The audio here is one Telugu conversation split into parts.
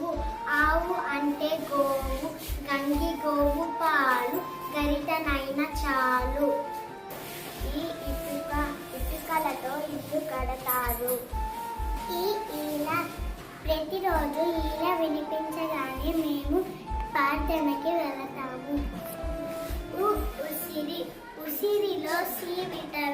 గోవు ఆవు అంటే గోవు గంగి గోవు పాలు గరిటనైన చాలు. ఈ ఇటుక ఇటుకలతో ఇల్లు కడతారు. ఈ ఈల ప్రతిరోజు ఈల వినిపించగానే మేము ప్రార్థనకి వెళతాము. ఉసిరి ఉసిరిలో సీ విటమిన్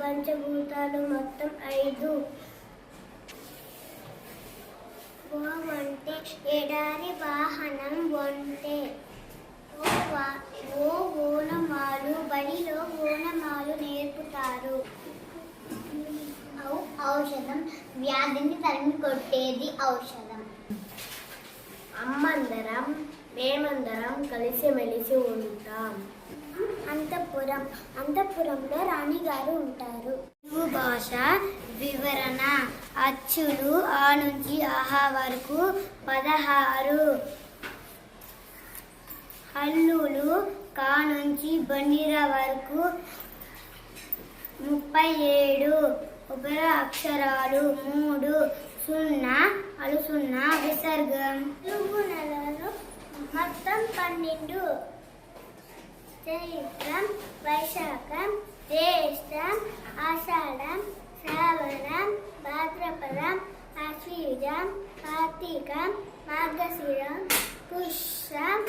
పంచభూతాలు మొత్తం ఐదు. ఓం అంటే ఎడారి వాహనం వంటే. ఓ ఓనమాలు బడిలో ఓనమాలు నేర్పుతారు. ఔషధం వ్యాధిని తరిమి కొట్టేది ఔషధం. అమ్మందరం మేమందరం కలిసిమెలిసి ఉంటాం. అంతఃపురం అంతఃపురంలో గారు ఉంటారు. తెలుగు భాష వివరణ అచ్చులు ఆ నుంచి ఆహా వరకు పదహారు. హల్లులు కా నుంచి బండిర వరకు ముప్పై ఏడు. ఉభయ అక్షరాలు మూడు. సున్నా అలు సున్నా విసర్గం. తెలుగు నెలలు మొత్తం పన్నెండు. చైత్రం వైశాఖం జ్యేష్టం ఆషాఢం శ్రావణం భాద్రపదం అశ్వీజం కార్తీకం మార్గశిరం పుష్యం